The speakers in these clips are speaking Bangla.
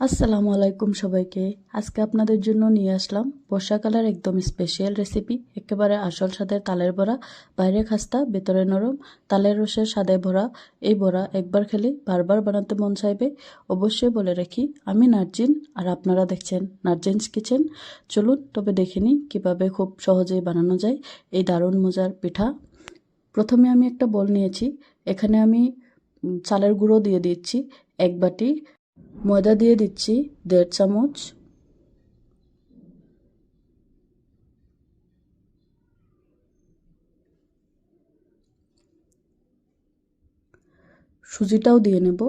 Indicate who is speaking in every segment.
Speaker 1: আসসালামু আলাইকুম সবাইকে। আজকে আপনাদের জন্য নিয়ে আসলাম বর্ষাকালের একদম স্পেশাল রেসিপি একেবারে আসল স্বাদের তালের বড়া বাইরে খাস্তা, ভেতরে নরম তালের রসের স্বাদে ভরা। এই বড়া একবার খেলে বারবার বানাতে মন চাইবে। অবশ্যই বলে রাখি, আমি নার্জিন আর আপনারা দেখছেন নার্জিনস কিচেন। চলুন তবে দেখে নিই কীভাবে খুব সহজেই বানানো যায় এই দারুণ মজার পিঠা। প্রথমে আমি একটা বল নিয়েছি, এখানে আমি চালের গুঁড়ো দিয়ে দিচ্ছি, এক বাটি ময়দা দিয়ে দিচ্ছি দেড় চামচ। সুজিটাও দিয়ে নেব।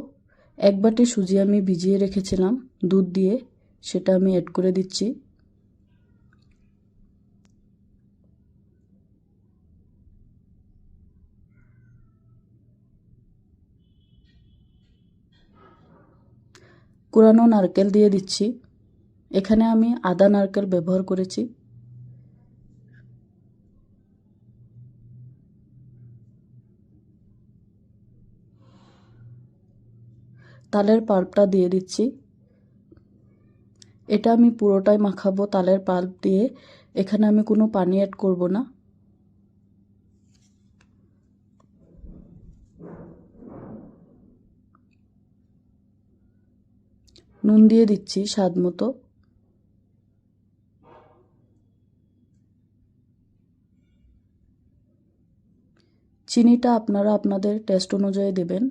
Speaker 1: এক বাটি সুজি আমি ভিজিয়ে রেখেছিলাম দুধ দিয়ে, সেটা আমি অ্যাড করে দিচ্ছি। কুড়ানো নারকেল দিয়ে দিচ্ছি। এখানে আমি আদা নারকেল ব্যবহার করেছি। তালের পাল্পটা দিয়ে দিচ্ছি। এটা আমি পুরোটাই মাখাবো তালের পাল্প দিয়ে। এখানে আমি কোনো পানি অ্যাড করব না। নুন দিয়ে দিচ্ছি স্বাদ মতো। চিনিটা আপনারা আপনাদের টেস্ট অনুযায়ী দেবেন।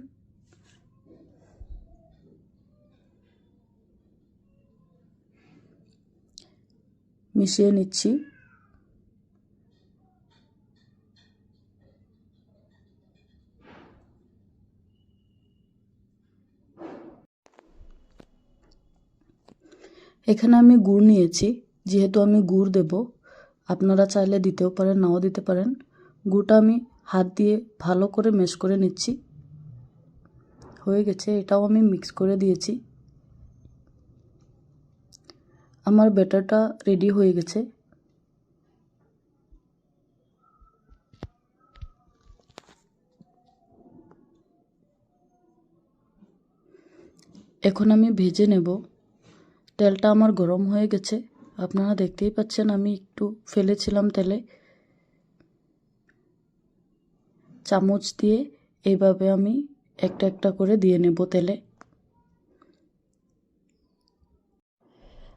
Speaker 1: মিশিয়ে নিচ্ছি। এখানে আমি গুড় নিয়েছি, যেহেতু আমি গুড় দেব। আপনারা চাইলে দিতেও পারেন, নাও দিতে পারেন। গুড়টা আমি হাত দিয়ে ভালো করে মেশ করে নিচ্ছি। হয়ে গেছে, এটাও আমি মিক্স করে দিয়েছি। আমার ব্যাটারটা রেডি হয়ে গেছে। এখন আমি ভেজে নেব। তেলটা আমার গরম হয়ে গেছে। আপনারা দেখতেই পাচ্ছেন আমি একটু ফেলেছিলাম তেলে। চামচ দিয়ে এইভাবে আমি একটা একটা করে দিয়ে নেব তেলে।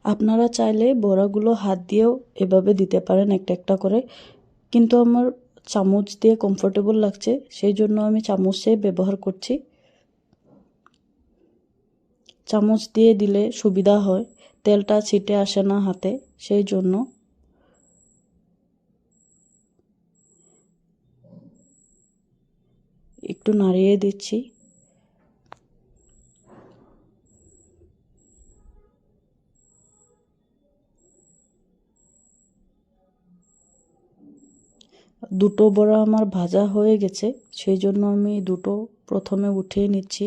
Speaker 1: আপনারা চাইলে বড়াগুলো হাত দিয়েও এভাবে দিতে পারেন একটা একটা করে। কিন্তু আমার চামচ দিয়ে কমফোর্টেবল লাগছে, সেই জন্য আমি চামচে ব্যবহার করছি। চামচ দিয়ে দিলে সুবিধা হয়। তেলটা ছিটে আসে না হাতে, সেই জন্য একটু নাড়িয়ে দিচ্ছি। দুটো বড়া আমার ভাজা হয়ে গেছে, সেই জন্য আমি দুটো প্রথমে উঠিয়ে নিচ্ছি।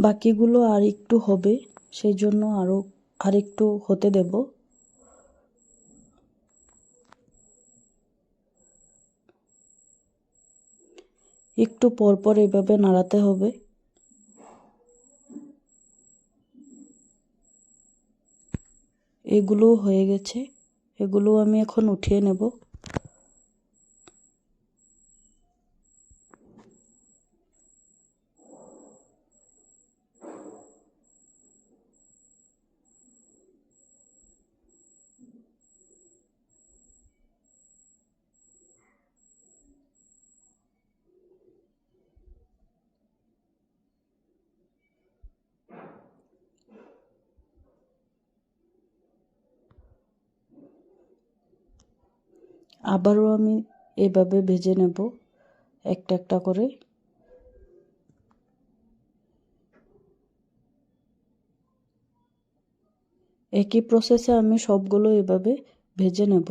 Speaker 1: বাকিগুলো আর একটু হবে, সেই জন্য আরও আর একটু হতে দেব। একটু পরপর এভাবে নাড়াতে হবে। এগুলো হয়ে গেছে, এগুলো আমি এখন উঠিয়ে নেব। আবারও আমি এভাবে ভেজে নেব, একটা একটা করে। একই প্রসেসে আমি সবগুলো এভাবে ভেজে নেব।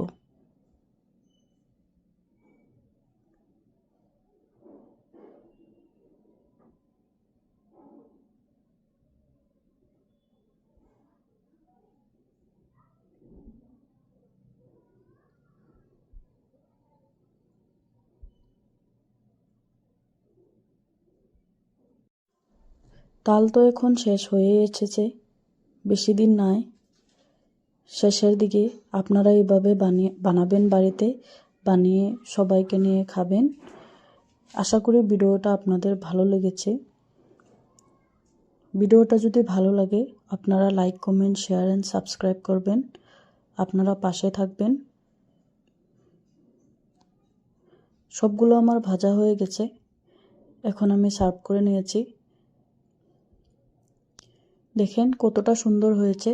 Speaker 1: তাল তো এখন শেষ হয়ে এসেছে, বেশি দিন নাই। শেষের দিকে আপনারা এইভাবে বানিয়ে, বানাবেন বাড়িতে, বানিয়ে সবাইকে নিয়ে খাবেন। আশা করি ভিডিওটা আপনাদের ভালো লেগেছে। ভিডিওটা যদি ভালো লাগে, আপনারা like, comment, share and subscribe করবেন। আপনারা পাশে থাকবেন। সবগুলো আমার ভাজা হয়ে গেছে। এখন আমি সার্ভ করে নিয়েছি। দেখেন কতটা সুন্দর হয়েছে।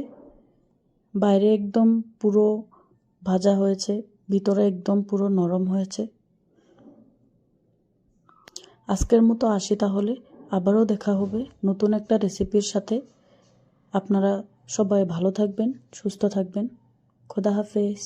Speaker 1: বাইরে একদম পুরো ভাজা হয়েছে, ভিতরে একদম পুরো নরম হয়েছে। আজকের মতো আসি তাহলে, আবারও দেখা হবে নতুন একটা রেসিপির সাথে। আপনারা সবাই ভালো থাকবেন, সুস্থ থাকবেন। খোদা হাফেজ।